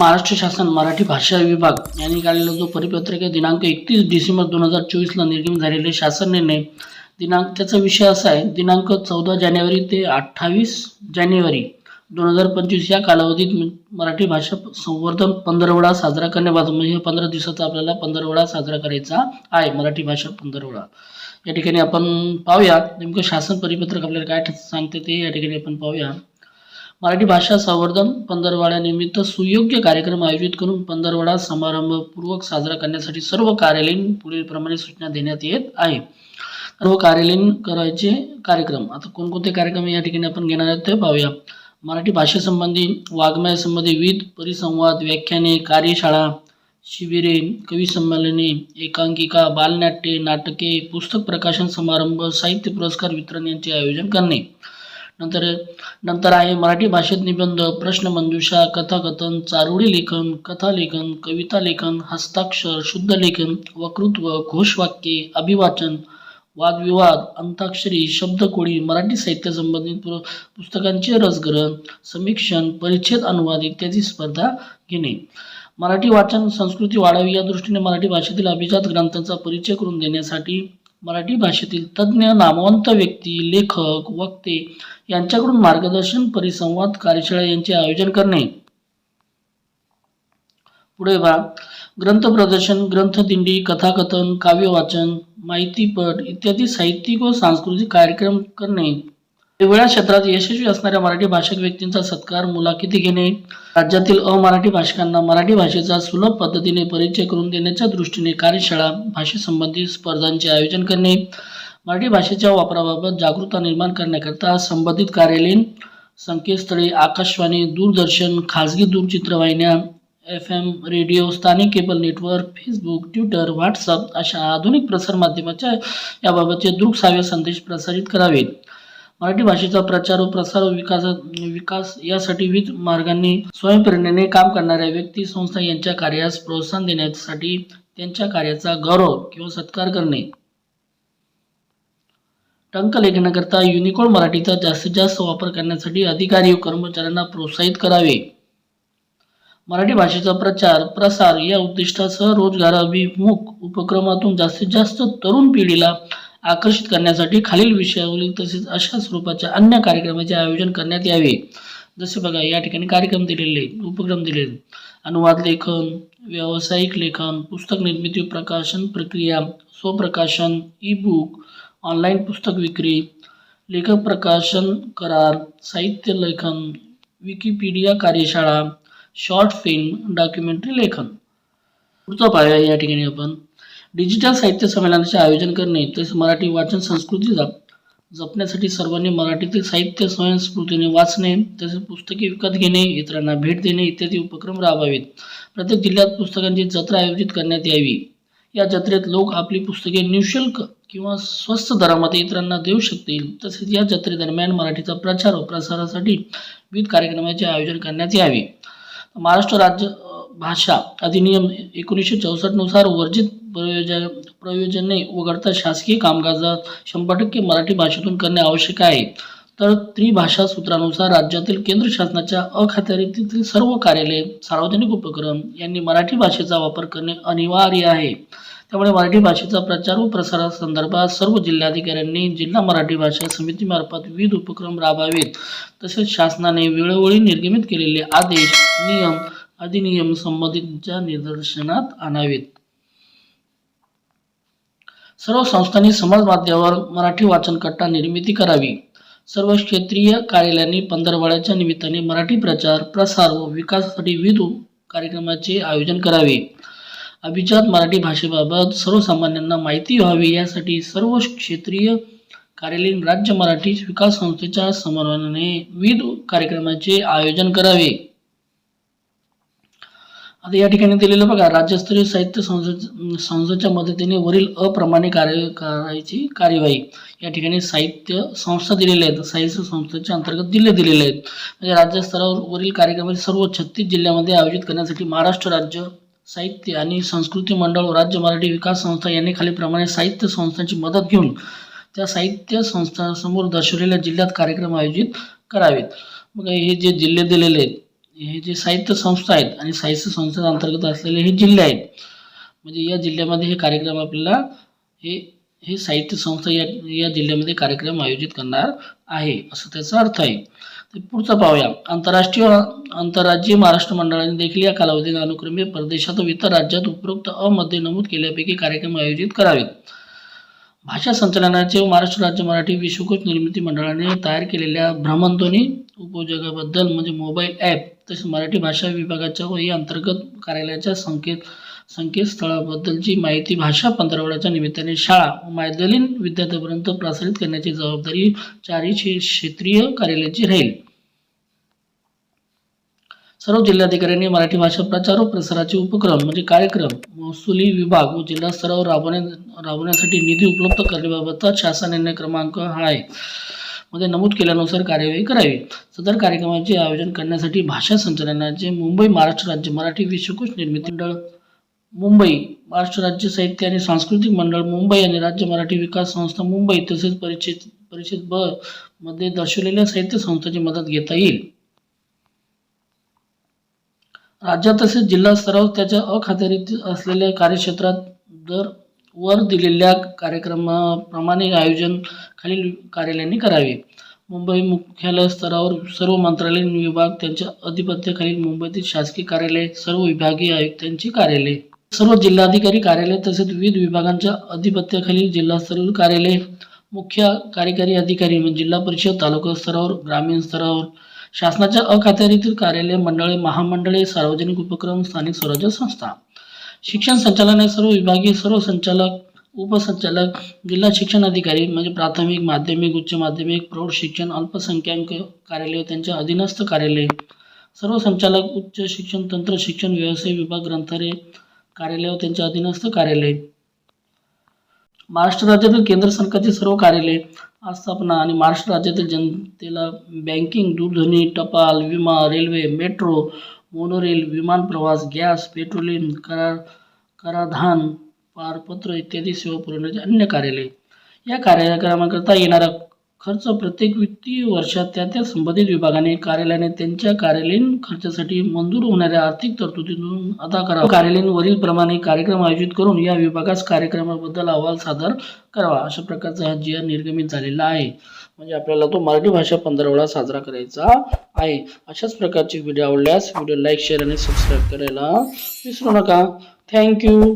महाराष्ट्र शासन मराठी भाषा विभाग यांनी काढलेला जो परिपत्रक आहे दिनांक एकतीस डिसेंबर दोन हजार चोवीसला निर्गमित झालेले शासन निर्णय. दिनांक त्याचा विषय असा आहे दिनांक चौदा जानेवारी ते अठ्ठावीस जानेवारी दोन हजार पंचवीस या कालावधीत मराठी भाषा संवर्धन पंधरवडा साजरा करण्याबाबत म्हणजे पंधरा दिवसाचा आपल्याला पंधरवडा साजरा करायचा आहे मराठी भाषा पंधरवडा. या ठिकाणी आपण पाहूया नेमकं शासन परिपत्रक आपल्याला काय ठ- सांगते ते या ठिकाणी आपण पाहूया. मराठी भाषा संवर्धन पंधरवाड्यानिमित्त सुयोग्य कार्यक्रम आयोजित करून पंधरवडा समारंभपूर्वक साजरा करण्यासाठी सर्व कार्यालयीन पुढीलप्रमाणे सूचना देण्यात येत आहे. सर्व कार्यालयीन करायचे कार्यक्रम. आता कोणकोणते कार्यक्रम या ठिकाणी आपण घेणार आहोत ते पाहूया. मराठी भाषेसंबंधी वाङ्मयासंबंधी विविध परिसंवाद व्याख्याने कार्यशाळा शिबिरे कविसंमेलने एकांकिका बालनाट्ये नाटके पुस्तक प्रकाशन समारंभ साहित्य पुरस्कार वितरण यांचे आयोजन करणे. नंतर नंतर आहे मराठी भाषेत निबंध प्रश्नमंजुषा कथाकथन चारोळी लेखन कथालेखन कविता लेखन हस्ताक्षर शुद्ध लेखन वक्तृत्व घोषवाक्ये अभिवाचन वादविवाद अंताक्षरी शब्दकोळी मराठी साहित्य संबंधित पु पुस्तकांचे रसग्रहण समीक्षण परिच्छेद अनुवाद इत्यादी स्पर्धा घेणे. मराठी वाचन संस्कृती वाढावी या दृष्टीने मराठी भाषेतील अभिजात ग्रंथांचा परिचय करून देण्यासाठी मराठी भाषेतील तज्ज्ञ नामवंत व्यक्ती लेखक वक्ते यांच्याकडून मार्गदर्शन परिसंवाद कार्यशाळा यांचे आयोजन करणे. पुढे बा ग्रंथ प्रदर्शन ग्रंथदिंडी कथाकथन काव्यवाचन माहितीपट इत्यादी साहित्यिक व सांस्कृतिक कार्यक्रम करणे. वेगवेगळ्या क्षेत्रात यशस्वी असणाऱ्या मराठी भाषक व्यक्तींचा सत्कार मुलाखती घेणे राज्यातील अमराठी भाषकांना मराठी भाषेचा सुलभ पद्धतीने परिचय करून देण्याच्या दृष्टीने कार्यशाळा भाषेसंबंधी स्पर्धांचे आयोजन करणे मराठी भाषेच्या वापराबाबत जागरूकता निर्माण करण्याकरता संबंधित कार्यालयीन संकेतस्थळे आकाशवाणी दूरदर्शन खाजगी दूरचित्रवाहिन्या एफ एम रेडिओ स्थानिक cable network Facebook Twitter WhatsApp अशा आधुनिक प्रसारमाध्यमाच्या याबाबतचे दृकसाव्य संदेश प्रसारित करावेत. मराठी भाषेचा प्रचार व प्रसार व विकास विकास यासाठी विविध मार्गांनी स्वयंप्रेरणेने काम करणाऱ्या व्यक्ती संस्था यांच्या कार्यास प्रोत्साहन देण्यासाठी त्यांच्या कार्याचा गौरव किंवा सत्कार करणे. टंकलेखनाकरता युनिकोड मराठीचा जास्तीत जास्त वापर करण्यासाठी अधिकारी व कर्मचाऱ्यांना प्रोत्साहित करावे. मराठी भाषेचा प्रचार प्रसार या उद्दिष्टासह रोजगाराभिमुख उपक्रमातून जास्तीत जास्त तरुण पिढीला आकर्षित करण्यासाठी खालील विषयावरील तसेच अशा स्वरूपाच्या अन्य कार्यक्रमाचे आयोजन करण्यात यावे. जसे बघा या ठिकाणी कार्यक्रम दिलेले उपक्रम दिलेले. अनुवाद लेखन व्यावसायिक लेखन पुस्तक निर्मिती प्रकाशन प्रक्रिया स्वप्रकाशन ई बुक ऑनलाईन पुस्तक विक्री लेखक प्रकाशन करार साहित्य लेखन विकिपीडिया कार्यशाळा शॉर्ट फिल्म डॉक्युमेंटरी लेखन. पुढचा पाहूया या ठिकाणी आपण डिजिटल साहित्य संमेलनाचे आयोजन करणे तसेच मराठी वाचन संस्कृती जप जपण्यासाठी सर्वांनी मराठीतील साहित्य स्वयंस्फूर्तीने वाचणे तसेच पुस्तके विकत घेणे इतरांना भेट देणे इत्यादी उपक्रम राबवावेत. प्रत्येक जिल्ह्यात पुस्तकांची जत्रा आयोजित करण्यात यावी. या जत्रेत लोक आपली पुस्तके निशुल्क किंवा स्वस्त दरामध्ये इतरांना देऊ शकतील. तसेच या जत्रेदरम्यान मराठीचा प्रचार व प्रसारासाठी विविध कार्यक्रमाचे आयोजन करण्यात यावे. महाराष्ट्र राज्य भाषा अधिनियम एकोणीसशे चौसष्टनुसार वर्जित प्रयोजन प्रयोजने वगळता शासकीय कामकाजात शंभर टक्के मराठी भाषेतून करणे आवश्यक आहे. तर त्रिभाषा सूत्रानुसार राज्यातील केंद्र शासनाच्या अखत्यारीतील सर्व कार्यालय सार्वजनिक उपक्रम यांनी मराठी भाषेचा वापर करणे अनिवार्य आहे. त्यामुळे मराठी भाषेचा प्रचार व प्रसारासंदर्भात सर्व जिल्हाधिकाऱ्यांनी जिल्हा मराठी भाषा समितीमार्फत विविध उपक्रम राबवावेत. तसेच शासनाने वेळोवेळी निर्गमित केलेले आदेश नियम अधिनियम संबंधितच्या निदर्शनात आणावेत. सर्व संस्थांनी समाज माध्यमावर मराठी वाचन कट्टा निर्मिती करावी. सर्व क्षेत्रीय कार्यालयांनी पंधरवड्याच्या निमित्ताने मराठी प्रचार प्रसार व विकासासाठी विविध कार्यक्रमाचे आयोजन करावे. अभिजात मराठी भाषेबाबत सर्वसामान्यांना माहिती व्हावी यासाठी सर्व क्षेत्रीय कार्यालयीन राज्य मराठी विकास संस्थेच्या समन्वयाने विविध कार्यक्रमाचे आयोजन करावे. आता या ठिकाणी दिलेलं बघा राज्यस्तरीय साहित्य संसद संस्थेच्या मदतीने वरील अप्रमाणे कार्य करायची कार्यवाही या ठिकाणी साहित्य संस्था दिलेल्या आहेत. साहित्य संस्थेच्या अंतर्गत जिल्हे दिलेले आहेत. म्हणजे राज्यस्तरावरील वरील कार्यक्रमाचे सर्व छत्तीस जिल्ह्यामध्ये आयोजित करण्यासाठी महाराष्ट्र राज्य साहित्य आणि संस्कृती मंडळ व राज्य मराठी विकास संस्था यांनी खालीलप्रमाणे साहित्य संस्थांची मदत घेऊन त्या साहित्य संस्थांसमोर दर्शवलेल्या जिल्ह्यात कार्यक्रम आयोजित करावेत. मग हे जे जिल्हे दिलेले आहेत हे जे साहित्य संस्था आहेत आणि साहित्य संस्थे अंतर्गत असलेले हे जिल्हे आहेत म्हणजे या जिल्ह्यामध्ये हे कार्यक्रम आपल्याला हे हे साहित्य संस्था या या जिल्ह्यामध्ये कार्यक्रम आयोजित करणार आहे असं त्याचा अर्थ आहे. तर पुढचं पाहूया. आंतरराष्ट्रीय आंतरराज्यीय महाराष्ट्र मंडळाने देखील या कालावधीत अनुक्रमे परदेशात व इतर राज्यात उपरोक्त अमध्ये नमूद केल्यापैकी कार्यक्रम आयोजित करावेत. भाषा संचालनाचे व महाराष्ट्र राज्य मराठी विश्वकोश निर्मिती मंडळाने तयार केलेल्या भ्रमणध्वनी उपयोगाबद्दल म्हणजे मोबाईल ॲप तसेच मराठी भाषा विभागाच्या व या अंतर्गत कार्यालयाच्या संकेत संकेतस्थळाबद्दलची माहिती भाषा पंधरवड्याच्या निमित्ताने शाळा व माध्यलीन विद्यार्थ्यांपर्यंत प्रसारित करण्याची जबाबदारी चारही क्षेत्रीय कार्यालयाची राहील. सर्व जिल्हाधिकाऱ्यांनी मराठी भाषा प्रचार व प्रसाराचे उपक्रम म्हणजे कार्यक्रम महसुली विभाग व जिल्हा स्तरावर राबवण्या राबवण्यासाठी निधी उपलब्ध करण्याबाबतचा शासन निर्णय क्रमांक हा आहे. मध्ये नमूद केल्यानुसार कार्यवाही करावी. सदर कार्यक्रमाचे आयोजन करण्यासाठी भाषा संचालनाचे मुंबई महाराष्ट्र राज्य मराठी विश्वकोश निर्मिती मंडळ मुंबई महाराष्ट्र राज्य साहित्य आणि सांस्कृतिक मंडळ मुंबई आणि राज्य मराठी विकास संस्था मुंबई तसेच परिचित परिषद ब मध्ये दर्शवलेल्या साहित्य संस्थांची मदत घेता येईल. राज्यात तसेच जिल्हा स्तरावर त्याच्या अखत्यारीत असलेल्या कार्यक्षेत्रात दर वर दिलेल्या कार्यक्रमाप्रमाणे आयोजन खालील कार्यालयांनी करावे. मुंबई मुख्यालय स्तरावर सर्व मंत्रालयीन विभाग त्यांच्या अधिपत्याखालील मुंबईतील शासकीय कार्यालय सर्व विभागीय आयुक्तांची कार्यालय. सर्व जिल्हाधिकारी कार्यालय तसेच विविध विभागांच्या अधिपत्याखालील जिल्हास्तरीय कार्यालय. मुख्य कार्यकारी अधिकारी म्हणजे जिल्हा परिषद तालुका स्तरावर ग्रामीण स्तरावर शासनाच्या अखात्यारीतील कार्यालय मंडळे महामंडळे सार्वजनिक उपक्रम स्थानिक स्वराज्य संस्था. शिक्षण संचालनालय सर्व विभागीय सर्व संचालक उपसंचालक जिल्हा शिक्षण अधिकारी म्हणजे प्राथमिक माध्यमिक उच्च माध्यमिक प्रौढ शिक्षण अल्पसंख्याक कार्यालय त्यांच्या अधीनस्थ कार्यालय. सर्व संचालक उच्च शिक्षण तंत्र शिक्षण व्यवसाय विभाग ग्रंथालय कार्यालय त्यांच्या अधीनस्थ कार्यालय. महाराष्ट्र राज्यातील केंद्र सरकारचे सर्व कार्यालय आस्थापना आणि महाराष्ट्र राज्यातील जनतेला बँकिंग दूरध्वनी टपाल विमा रेल्वे मेट्रो मोनोरेल विमान प्रवास गॅस पेट्रोलियम करार कराधान पारपत्र इत्यादी सेवा पुरवण्याचे अन्य कार्यालय. या कार्यक्रमाकरता येणाऱ्या खर्च प्रत्येक वित्तीय वर्षात त्या त्या संबंधित विभागाने कार्यालयाने त्यांच्या कार्यालयीन खर्चासाठी मंजूर होणाऱ्या आर्थिक तरतुदीतून अदा करावा. कार्यालयीन वरील प्रमाणे कार्यक्रम आयोजित करून या विभागास कार्यक्रमाबद्दल अहवाल सादर करावा अशा प्रकारचा हा जी निर्गमित झालेला आहे. म्हणजे आपल्याला तो मराठी भाषा पंधरवडा साजरा करायचा आहे. अशाच प्रकारचे व्हिडिओ आवडल्यास व्हिडिओ लाईक शेअर आणि सबस्क्राईब करायला विसरू नका. थँक्यू.